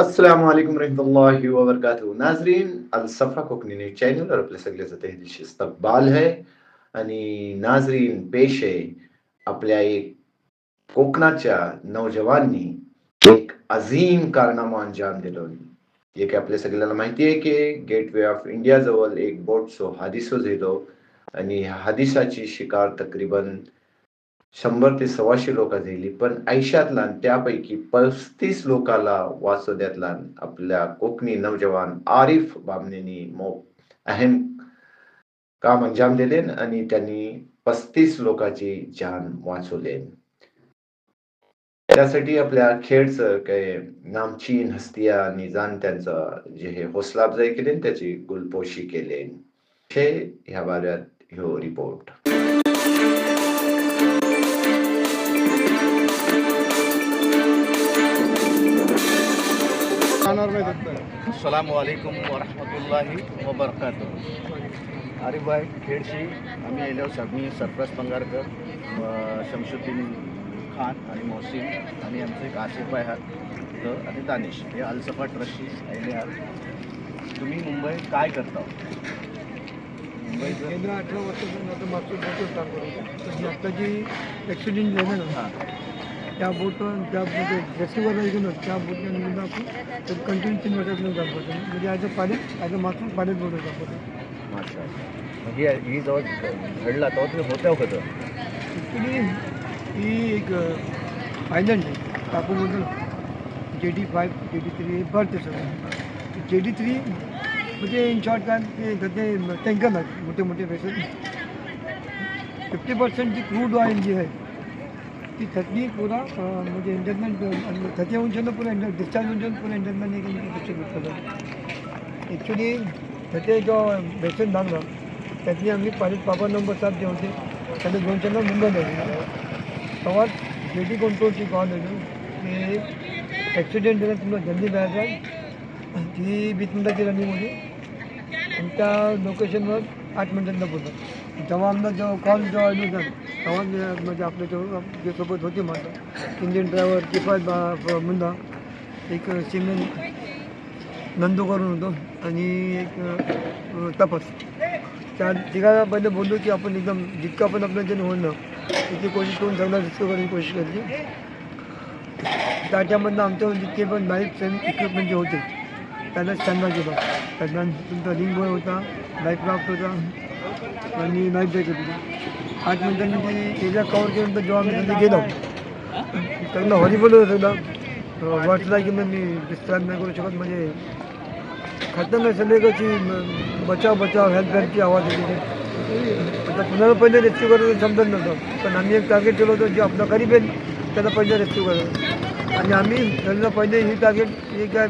अस्सलाम वालेकुम रहमतुल्लाहि व बरकातुहू नाजरीन अल सफा कोकणी न्यूज चॅनल आपल्या सगळ्याचं तहेदिशी इस्तकबाल है. आणि नाजरीन पेश आहे आपल्या एक कोकणाच्या नौजवानांनी एक अजीम कारनामा अंजाम दिलो. एक आपल्या सगळ्याला माहिती आहे की गेटवे ऑफ इंडिया जवळ एक बोटचो हादिसो झालो. आणि ह्या हादिसाची शिकार तकरीबन शंभर ते सव्वाशे लोक झाली पण आयुष्यातला त्यापैकी पस्तीस लोकाला वाचवण्यातला आपल्या कोकणी नवजवान आरिफ बामनेनी मो अहम काम अंजाम दिले आणि त्यांनी पस्तीस लोकांची जान वाचवले. त्यासाठी आपल्या खेळचं काय नामचीन हस्तिया आणि जाणत्यांचं जे हे हौसला अफजाई केले त्याची गुलपोशी केले. हे ह्या बाऱ्यात ह्यो रिपोर्ट असलकम वरहमतुल्लाही वबरकात आरिफभाई खेडशी आम्ही आयलो मी सरफराज पंगारकर शमशुद्दीन खान आणि मोहसिन आणि आमचे एक आसिफभाई आहात. तर आणि दानिश. हे अलसफा ट्रस्टशी आयले आहात. तुम्ही मुंबईत काय करता? गेल्या अठरा वर्षापासून आता मागचं जी आता जी ॲक्सिडेंट झालं ना त्या बोटवर त्या म्हणजे रेस्टिवरला गेलो ना त्या बोटच्या निमित्त आपण तर कंटिन्यू तीन वर्षापासून काम करतो म्हणजे ॲज अ पाण्यात ॲज अ मागचं पाण्यात काम करतो अच्छा. मग ही जेव्हा घडला तेव्हा तुम्ही होत्या होतं ॲक्च्युली ही एक आयलंड आहे टापूबद्दल J D five J D three आहे सगळं. जे डी थ्री म्हणजे इन शॉर्ट काय ते त्याचे टँकर आहेत मोठे मोठे वेसेल फिफ्टी पर्सेंट जी क्रूड ऑइल जी आहे ती थर्टी पुरा अं, म्हणजे इंटरनल थर्टी अंशानं पुरा इंटर डिस्चार्ज अंशानं पुरा इंटरनल डिस्ट्रीब्यूट करतो ॲक्च्युली त्याचे जो वेसेल लागला त्यातली आम्ही पारित बाबा नंबर सात जे होते त्याने दोन चार मुंबईला. होते तेव्हा जे कंट्रोलची कॉल येतो की ॲक्सिडेंट झाला तुम्हाला जल्दी जायचं ती वीस मिनटाची रनिंग होती. आणि त्या लोकेशनवर आठ मिनटांना बोलतो जेव्हा आमचा जो कॉल जेव्हा आलो होता तेव्हा म्हणजे आपल्या जो जे सोबत होते माझं इंजिन ड्रायव्हर किफायत मुंदा एक सिमेंट नंदू करून होतो आणि एक तपास. त्या तिघाला पहिले बोललो की आपण एकदम जितकं आपण आपल्या ज्याने होणं तितकी कोशिश करून चांगला रिस्क करायची कोशिश केली त्याच्यामधनं आमच्या जितके म्हणजे पण बाईक सेम इक्विपमेंट जे होते त्याला त्यांना केला. त्यांना तुमचा रिंग बॉय होता लाईफ राफ्ट होता आणि लाईफ जॅकेट होती. आठ मिनिटांनी एरिया कवर तर जेव्हा आम्ही त्यांना गेलो त्यांना हॉरिबल होतं सगळं वाटला की मग मी डिस्क्राईब नाही करू शकत. म्हणजे खतरनाक संध्याकाळची बचाव बचाव हेल्प हेल्पची आवाज येते आता पुन्हा पहिले रेस्क्यू करायचं समजत नव्हतं. पण आम्ही एक टार्गेट ठेवलं होतं जे आपला गरीब आहे त्याला पहिले रेस्क्यू करायचं. आणि आम्ही त्यांना पहिले ही टार्गेट हे काय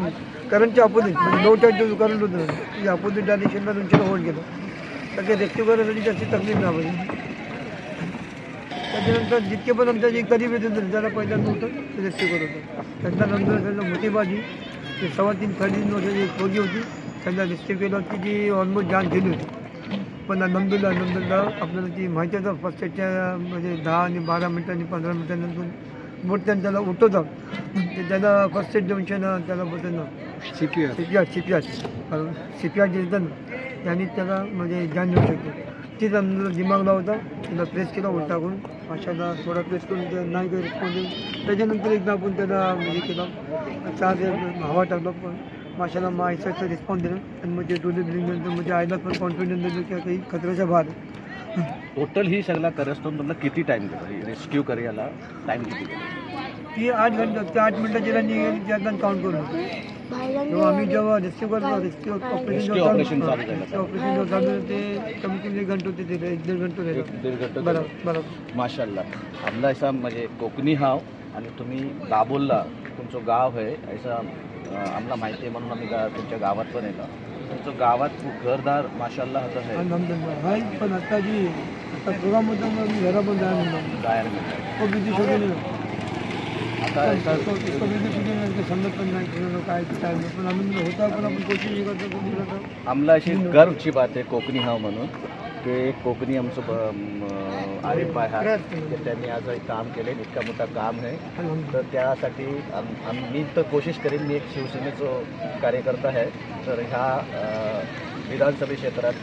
करंटच्या अपोजिट म्हणजे नऊ टाईट जो करंट होतं. म्हणजे की अपोजिट डायरेक्शनला तुमच्याला होल्ड केलं. तर ते रेस्क्यू करायसाठी जास्त तकलीफ नाही पाहिजे त्याच्यानंतर जितके पण आमच्या जे गरीब येत होते त्याला पहिल्यांदा होतं ते रेस्क्यू करत होतं. त्याच्यानंतर त्यांना मोठी बाजी ते सव्वा तीन साडेतीन वर्षाची एक पोरगी होती त्यांना रेस्क्यू केलं होती जी ऑलमोस्ट जान गेली होती. पण अलहमदुल्ला अलहमदुल्ला आपल्याला ती माहिती आहे फर्स्ट एडच्या म्हणजे दहा आणि बारा मिनटांनी पंधरा मिनटांनंतर बोट त्यांना त्याला उठवतात. ते त्याला फर्स्ट एड देऊन शेणं त्याला बोलतात ना C P C P R C P R C P R जे येतं ना त्यांनी त्याला म्हणजे जान देऊ शकतो. तीच आमचा दिमागला होता त्याला प्रेस केला उलटा करून माशाला थोडा प्रेस करून ते नाही काही रिस्पॉन्स देऊन त्याच्यानंतर एकदा आपण त्याला हे केलं चार हवा टाकला पण माशाला मग आयसाचा रिस्पॉन्स दिला. आणि मग ते डोले म्हणजे आईला पण कॉन्फिडन्स दिलं की काही खतऱ्याच्या बाहेर. टोटल ही सगळा करस्तोन तुम्हाला किती टाईम गेला? रेस्क्यू करायला टाईम किती ती आठ घंटे त्या आठ मिनिटाची रनिंग गेली त्यातनं काउंट करून. जेव्हा आम्ही जेव्हा रेस्क्यू करतो रेस्क्यू ऑपरेशन जेव्हा चालू झालं. ऑपरेशन जेव्हा चालू झालं ते कमी कमी एक घंटे होते ते एक दीड घंटे एक दीड घंटा बरोबर बरोबर. माशाल्लाह. आमला ऐसा म्हणजे कोकणी हाव आणि तुम्ही दाबोलला तुमचं गाव आहे ऐसा अं, आम्हाला माहिती आहे म्हणून आम्ही गा तुमच्या गावात पण येतो. तुमचं गावात खूप घरदार माशाल्लाह आता आहे. हाय पण आता जी आता प्रोग्राम होता मग मी घरा पण जायला म्हणलं बाहेर मिळतं. तो बिझी शोधून येतो आता काय आम्हाला अशी गर्वची बात आहे कोकणी हा म्हणून की एक कोकणी आमचं आरिफ आहे त्यांनी आज एक काम केले इतका मोठा काम आहे. तर त्यासाठी आम्ही मी तर कोशिश करेन मी एक शिवसेनेचं कार्यकर्ता आहे. तर ह्या विधानसभा क्षेत्रात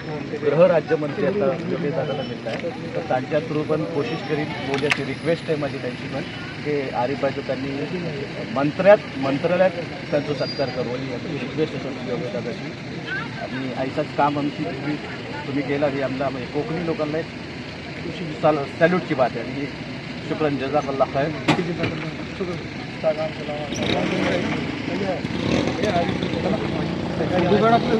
गृहराज्यमंत्री आता योग्य दादाला मिळत आहे तर त्यांच्या थ्रू पण कोशिश करीन बोलण्याची रिक्वेस्ट आहे माझी त्यांची पण की आरिफबाईचं त्यांनी मंत्र्यात मंत्रालयात त्यांचा सत्कार करू. आणि याची रिक्वेस्ट आहे तुमची दादाची आणि ऐसाच काम आमची तुम्ही तुम्ही केला. की आमला म्हणजे कोकणी लोकांना एक सॅल्यूटची बात आहे. आणि ही शुक्रन जजाकल्ला खैर दुकान आपलं-